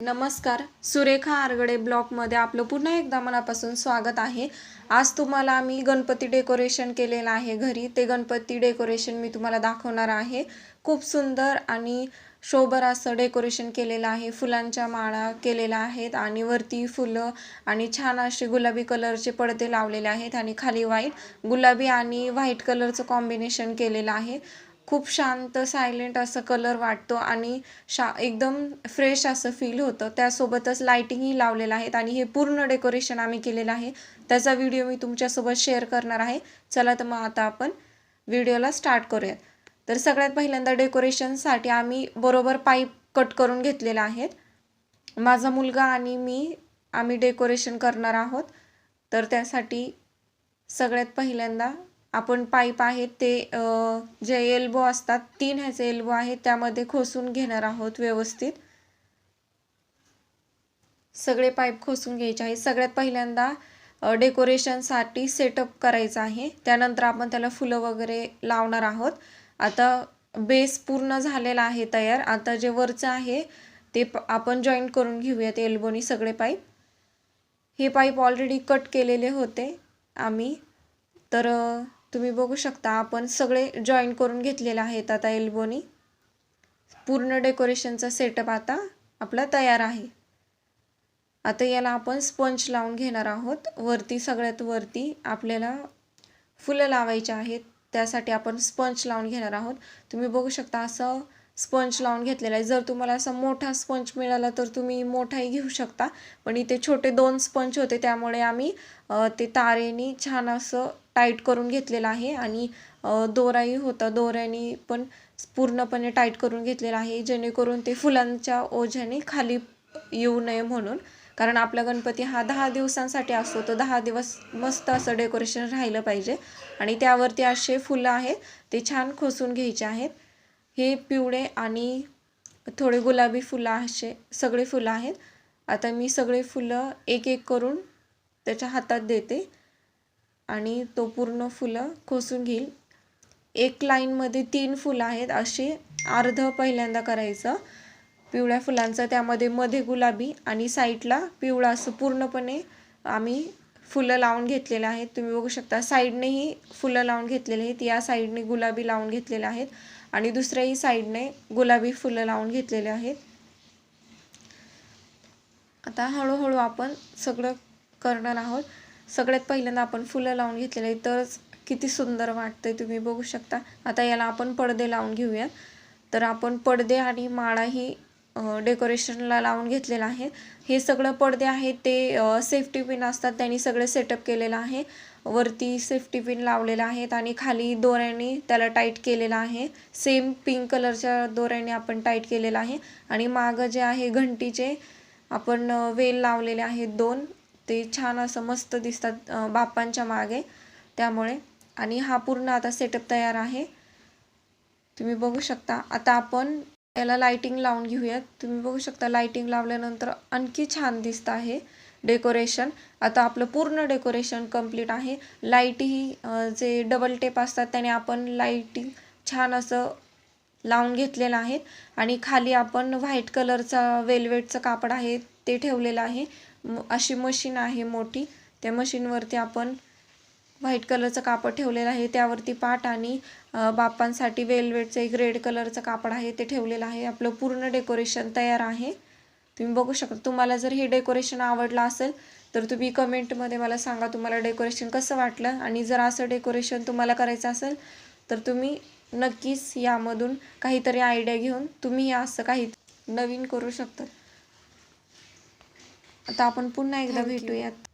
नमस्कार सुरेखा आरगडे ब्लॉकमध्ये आपलं पुन्हा एकदा मनापासून स्वागत आहे. आज तुम्हाला आम्ही गणपती डेकोरेशन केलेलं आहे घरी. ते गणपती डेकोरेशन मी तुम्हाला दाखवणार आहे. खूप सुंदर आणि शोभर असं डेकोरेशन केलेलं आहे. फुलांच्या माळा केलेल्या आहेत आणि वरती फुलं आणि छान असे गुलाबी कलरचे पडदे लावलेले आहेत आणि खाली व्हाईट गुलाबी आणि व्हाईट कलरचं कॉम्बिनेशन केलेलं आहे. खूप शांत सायलेंट असं कलर वाटतो आणि शा एकदम फ्रेश असं फील होतं. त्यासोबतच लाईटिंगही लावलेलं आहेत आणि हे पूर्ण डेकोरेशन आम्ही केलेलं आहे. त्याचा व्हिडिओ मी तुमच्यासोबत शेअर करणार आहे. चला तर मग आता आपण व्हिडिओला स्टार्ट करूयात तर सगळ्यात पहिल्यांदा डेकोरेशनसाठी आम्ही बरोबर पाईप कट करून घेतलेला आहेत माझा मुलगा आणि मी आम्ही डेकोरेशन करणार आहोत. तर त्यासाठी सगळ्यात पहिल्यांदा आपण पाईप आहेत ते जे एल्बो असतात तीन ह्याचे एल्बो आहेत त्यामध्ये खोसून घेणार आहोत व्यवस्थित. सगळे पाईप खोसून घ्यायचे आहेत. सगळ्यात पहिल्यांदा डेकोरेशनसाठी सेटअप करायचं आहे. त्यानंतर आपण त्याला फुलं वगैरे लावणार आहोत. आता बेस पूर्ण झालेला आहे तयार. आता जे वरचं आहे ते आपण जॉईंट करून घेऊयात एल्बोनी सगळे पाईप. हे पाईप ऑलरेडी कट केलेले होते आम्ही. तर तुम्ही बघू शकता आपण सगळे जॉईन करून घेतलेलं आहेत आता एल्बोनी पूर्ण डेकोरेशनचा सेटअप आता आपला तयार आहे. आता याला आपण स्पंज लावून घेणार आहोत. वरती सगळ्यात वरती आपल्याला फुलं लावायची आहेत. त्यासाठी आपण स्पंज लावून घेणार आहोत. तुम्ही बघू शकता असं स्पंज लावून घेतलेला आहे. जर तुम्हाला असा मोठा स्पंज मिळाला तर तुम्ही मोठाही घेऊ शकता. पण इथे छोटे दोन स्पंज होते. त्यामुळे आम्ही ते तारेनी छान असं टाईट करून घेतलेलं आहे. आणि दोराही होता. दोऱ्याने पण पूर्णपणे टाईट करून घेतलेला आहे. जेणेकरून ते फुलांच्या ओझ्याने खाली येऊ नये म्हणून. कारण आपला गणपती हा दहा दिवसांसाठी असतो. तो दहा दिवस मस्त असं डेकोरेशन राहिलं पाहिजे. आणि त्यावरती असे फुलं आहेत. ते छान खोसून घ्यायचे आहेत. हे पिवळे आणि थोडे गुलाबी फुलं असे सगळे फुलं आहेत. आता मी सगळे फुलं एक एक करून त्याच्या हातात देते आणि तो पूर्ण फुलं खोसून घेईल. एक लाईनमध्ये तीन फुलं आहेत असे अर्ध पहिल्यांदा करायचं. पिवळ्या फुलांचं त्यामध्ये मध्ये गुलाबी आणि साईडला पिवळा असं पूर्णपणे आम्ही फुलं लावून घेतलेले आहेत. तुम्ही बघू शकता साईडनेही फुलं लावून घेतलेले आहेत या साईडने गुलाबी लावून घेतलेले आहेत. आणि दुसऱ्याही साईडने गुलाबी फुलं लावून घेतलेले आहेत. आता हळूहळू आपण सगळं करणार आहोत. सगळ्यात पहिल्यांदा आपण फुलं लावून घेतलेले आहे तरच किती सुंदर वाटतंय तुम्ही बघू शकता. आता याला आपण पडदे लावून घेऊयात. तर आपण पडदे आणि माळाही डेकोरेशनला लावून घेतलेलं आहे. हे सगळं पडदे आहेत ते सेफ्टी पिन असतात त्यांनी सगळे सेटअप केलेलं आहे. वरती सेफ्टी पिन लावलेलं आहेत आणि खाली दोऱ्यांनी त्याला टाईट केलेलं आहे. सेम पिंक कलरच्या दोऱ्याने आपण टाईट केलेलं आहे. आणि मागं जे आहे घंटीचे आपण वेल लावलेले आहेत दोन. ते छान असं मस्त दिसतात बाप्पांच्या मागे. त्यामुळे आणि हा पूर्ण आता सेटअप तयार आहे. तुम्ही बघू शकता. आता आपण याला लाइटिंग लावून घेऊयात. तुम्ही बघू शकता लाइटिंग लावल्यानंतर आणखी छान दिसत आहे डेकोरेशन आता आपलं पूर्ण डेकोरेशन कंप्लीट आहे. लाईटही ही जे डबल टेप असतात त्याने आपण लाईटिंग छान असं लावून घेतलेलं आहे. आणि खाली आपण व्हाईट कलरचा वेलवेटचं कापड आहे ते ठेवलेलं आहे. अशी मशीन आहे मोठी. त्या मशीनवरती आपण व्हाईट कलरचं कापड ठेवलेलं आहे. त्यावरती पाट आणि बाप्पांसाठी वेल्वेटचं एक रेड कलरचं कापड आहे. ते ठेवलेलं आहे. आपलं पूर्ण डेकोरेशन तयार आहे. तुम्ही बघू शकता. तुम्हाला जर हे डेकोरेशन आवडलं असेल तर तुम्ही कमेंटमध्ये मला सांगा तुम्हाला डेकोरेशन कसं वाटलं. आणि जर असं डेकोरेशन तुम्हाला करायचं असेल तर तुम्ही नक्कीच यामधून काहीतरी आयडिया घेऊन तुम्ही असं काही नवीन करू शकता. आता आपण पुन्हा एकदा भेटूयात.